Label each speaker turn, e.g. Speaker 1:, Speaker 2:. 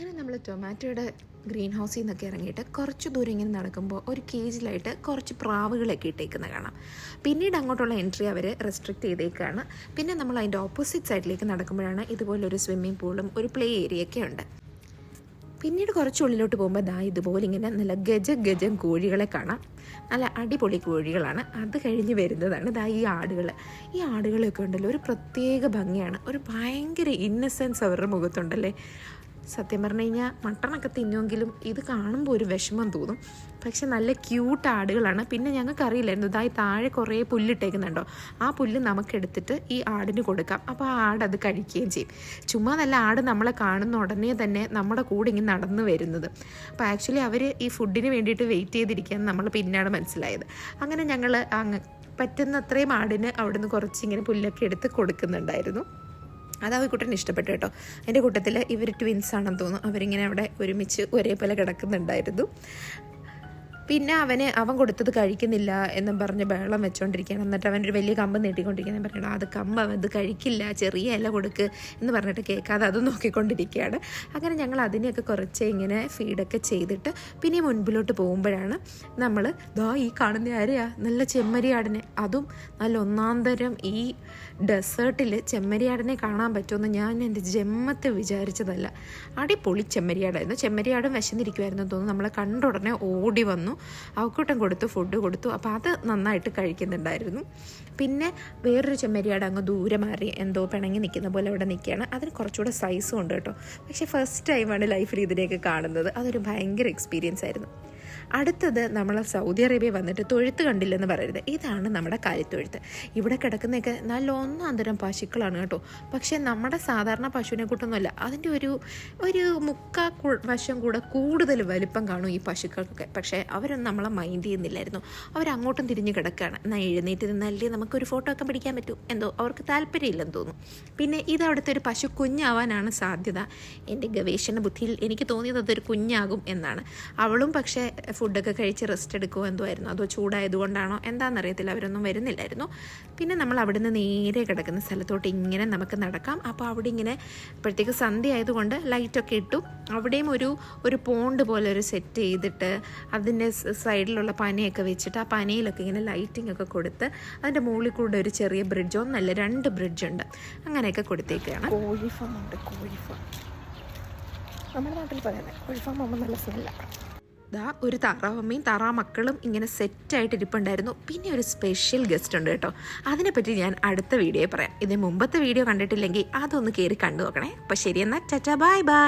Speaker 1: അങ്ങനെ നമ്മൾ ടൊമാറ്റോയുടെ ഗ്രീൻ ഹൗസിൽ നിന്നൊക്കെ ഇറങ്ങിയിട്ട് കുറച്ച് ദൂരം ഇങ്ങനെ നടക്കുമ്പോൾ ഒരു കേജിലായിട്ട് കുറച്ച് പ്രാവുകളൊക്കെ ഇട്ടേക്കുന്ന കാണാം. പിന്നീട് അങ്ങോട്ടുള്ള എൻട്രി അവർ റെസ്ട്രിക്റ്റ് ചെയ്തേക്കാണ്. പിന്നെ നമ്മൾ അതിന്റെ ഓപ്പോസിറ്റ് സൈഡിലേക്ക് നടക്കുമ്പോഴാണ് ഇതുപോലൊരു സ്വിമ്മിംഗ് പൂളും ഒരു പ്ലേ ഏരിയയൊക്കെ ഉണ്ട്. പിന്നീട് കുറച്ച് ഉള്ളിലോട്ട് പോകുമ്പോൾ ദാ ഇതുപോലെ ഇങ്ങനെ നല്ല ഗജ ഗജം കോഴികളെ കാണാം. നല്ല അടിപൊളി കോഴികളാണ്. അത് കഴിഞ്ഞ് വരുന്നതാണ് ദാ ഈ ആടുകൾ ഈ ആടുകളൊക്കെ ഉണ്ടല്ലോ ഒരു പ്രത്യേക ഭംഗിയാണ്. ഒരു ഭയങ്കര ഇന്നസെൻസ് അവരുടെ മുഖത്തുണ്ടല്ലേ? സത്യം പറഞ്ഞു കഴിഞ്ഞാൽ മട്ടണൊക്കെ തിന്നുമെങ്കിലും ഇത് കാണുമ്പോൾ ഒരു വിഷമം തോന്നും. പക്ഷെ നല്ല ക്യൂട്ട് ആടുകളാണ്. പിന്നെ ഞങ്ങൾക്ക് അറിയില്ലായിരുന്നു ഇതായി താഴെ കുറേ പുല്ലിട്ടേക്കുന്നുണ്ടോ? ആ പുല്ല് നമുക്കെടുത്തിട്ട് ഈ ആടിന് കൊടുക്കാം. അപ്പോൾ ആ ആട് അത് കഴിക്കുകയും ചെയ്യും. ചുമ്മാ നല്ല ആട് നമ്മളെ കാണുന്ന ഉടനെ തന്നെ നമ്മുടെ കൂടെ ഇങ്ങനെ നടന്നു വരുന്നത്. അപ്പോൾ ആക്ച്വലി അവർ ഈ ഫുഡിന് വേണ്ടിയിട്ട് വെയിറ്റ് ചെയ്തിരിക്കുകയെന്ന് നമ്മൾ പിന്നാണ് മനസ്സിലായത്. അങ്ങനെ ഞങ്ങൾ അങ്ങ് പറ്റുന്നത്രയും ആടിന് അവിടുന്ന് കുറച്ചിങ്ങനെ പുല്ലൊക്കെ എടുത്ത് കൊടുക്കുന്നുണ്ടായിരുന്നു. അത് കുട്ടന് ഇഷ്ടപ്പെട്ടു കേട്ടോ. എന്റെ കൂട്ടത്തിൽ ഇവർ ട്വിൻസ് ആണെന്ന് തോന്നുന്നു. അവരിങ്ങനെ അവിടെ ഒരുമിച്ച് ഒരേപോലെ കിടക്കുന്നുണ്ടായിരുന്നു. പിന്നെ അവന് അവൻ കൊടുത്തത് കഴിക്കുന്നില്ല എന്നും പറഞ്ഞ് ബഹളം വെച്ചുകൊണ്ടിരിക്കുകയാണ് എന്നിട്ട് അവൻ ഒരു വലിയ കമ്പ് നീട്ടിക്കൊണ്ടിരിക്കുന്നത് പറയണം അത് കമ്പ് ഇത് കഴിക്കില്ല ചെറിയ ഇല കൊടുക്ക് എന്ന് പറഞ്ഞിട്ട് കേൾക്കാതെ അത് നോക്കിക്കൊണ്ടിരിക്കുകയാണ്. അങ്ങനെ ഞങ്ങൾ അതിനെയൊക്കെ കുറച്ച് ഇങ്ങനെ ഫീഡൊക്കെ ചെയ്തിട്ട് പിന്നെ മുൻപിലോട്ട് പോകുമ്പോഴാണ് നമ്മൾ ദാ ഈ കാണുന്ന ആരെയാ? നല്ല ചെമ്മരിയാടിനെ. അതും നല്ല ഒന്നാം തരം ഈ ഡെസേർട്ടിൽ ചെമ്മരിയാടിനെ കാണാൻ പറ്റുമെന്ന് ഞാൻ എന്റെ ജന്മത്തെ വിചാരിച്ചതല്ല. അടിപൊളി ചെമ്മരിയാടായിരുന്നു. ചെമ്മരിയാടും വിശന്നിരിക്കുമായിരുന്നു തോന്നുന്നു. നമ്മളെ കണ്ട ഉടനെ ഓടി വന്നു. അവക്കൂട്ടം കൊടുത്തു ഫുഡ് കൊടുത്തു. അപ്പോൾ അത് നന്നായിട്ട് കഴിക്കുന്നുണ്ടായിരുന്നു. പിന്നെ വേറൊരു ചെമ്മരിയാട് അങ്ങ് ദൂരെ മാറി എന്തോ പിണങ്ങി നിൽക്കുന്ന പോലെ അവിടെ നിൽക്കുകയാണ്. അതിന് കുറച്ചുകൂടെ സൈസും ഉണ്ട് കേട്ടോ. പക്ഷേ ഫസ്റ്റ് ടൈമാണ് ലൈഫിൽ ഇതിനെയൊക്കെ കാണുന്നത്. അതൊരു ഭയങ്കര എക്സ്പീരിയൻസ് ആയിരുന്നു. അടുത്തത് നമ്മൾ സൗദി അറേബ്യ വന്നിട്ട് തൊഴുത്ത് കണ്ടില്ലെന്ന് പറയരുത്. ഇതാണ് നമ്മുടെ കാലിത്തൊഴുത്ത് ഇവിടെ കിടക്കുന്നതൊക്കെ നല്ല ഒന്നാം തരം പശുക്കളാണ് കേട്ടോ. പക്ഷേ നമ്മുടെ സാധാരണ പശുവിനെ കൂട്ടൊന്നുമല്ല. അതിന്റെ ഒരു ഒരു മുക്കാ വശം കൂടെ കൂടുതൽ വലിപ്പം കാണും ഈ പശുക്കൾക്കൊക്കെ. പക്ഷേ അവരൊന്നും നമ്മളെ മൈൻഡ് ചെയ്യുന്നില്ലായിരുന്നു. അവരങ്ങോട്ടും തിരിഞ്ഞ് കിടക്കുകയാണ്. എന്നാൽ എഴുന്നേറ്റ് നിന്നല്ലേ നമുക്കൊരു ഫോട്ടോ ഒക്കെ പിടിക്കാൻ പറ്റൂ? എന്തോ അവർക്ക് താല്പര്യമില്ലെന്ന് തോന്നുന്നു പിന്നെ ഇത് അവിടുത്തെ ഒരു പശു കുഞ്ഞാവാനാണ് സാധ്യത. എന്റെ ഗവേഷണ ബുദ്ധിയിൽ എനിക്ക് തോന്നിയത് അതൊരു കുഞ്ഞാകും എന്നാണ്. അവളും പക്ഷേ ഫുഡൊക്കെ കഴിച്ച് റെസ്റ്റ് എടുക്കുമോ എന്തോ ആയിരുന്നു. അതോ ചൂടായതുകൊണ്ടാണോ? എന്താണെന്നറിയത്തില്ല അവരൊന്നും വരുന്നില്ലായിരുന്നു. പിന്നെ നമ്മൾ അവിടുന്ന് നേരെ കിടക്കുന്ന സ്ഥലത്തോട്ട് ഇങ്ങനെ നമുക്ക് നടക്കാം. അപ്പോൾ അവിടെ ഇങ്ങനെ അപ്പോഴത്തേക്ക് സന്ധ്യ ആയതുകൊണ്ട് ലൈറ്റൊക്കെ ഇട്ടു. അവിടെയും ഒരു ഒരു പോണ്ട് പോലെ ഒരു സെറ്റ് ചെയ്തിട്ട് അതിന്റെ സൈഡിലുള്ള പനയൊക്കെ വെച്ചിട്ട് ആ പനയിലൊക്കെ ഇങ്ങനെ ലൈറ്റിംഗ് ഒക്കെ കൊടുത്ത് അതിന്റെ മുകളിൽ കൂടെ ഒരു ചെറിയ ബ്രിഡ്ജ് ഒന്നല്ല രണ്ട് ബ്രിഡ്ജ് ഉണ്ട്. അങ്ങനെയൊക്കെ കൊടുത്തേക്കാണ്. കോഴി ഫാം ഉണ്ട്. കോഴി നമ്മുടെ നാട്ടിൽ പറയുന്നത് കോഴി ഫാം ആകുമ്പോൾ നല്ല സ്മെല്ലാണ് ദാ ഒരു താറാവമ്മയും താറാ മക്കളും ഇങ്ങനെ സെറ്റായിട്ട് ഇരിപ്പുണ്ടായിരുന്നു. പിന്നെ ഒരു സ്പെഷ്യൽ ഗസ്റ്റ് ഉണ്ട് കേട്ടോ. അതിനെപ്പറ്റി ഞാൻ അടുത്ത വീഡിയോ പറയാം. ഇതിന് മുമ്പത്തെ വീഡിയോ കണ്ടിട്ടില്ലെങ്കിൽ അതൊന്ന് കയറി കണ്ടു നോക്കണേ. അപ്പോൾ എന്നാൽ ചച്ചാ ബൈ ബൈ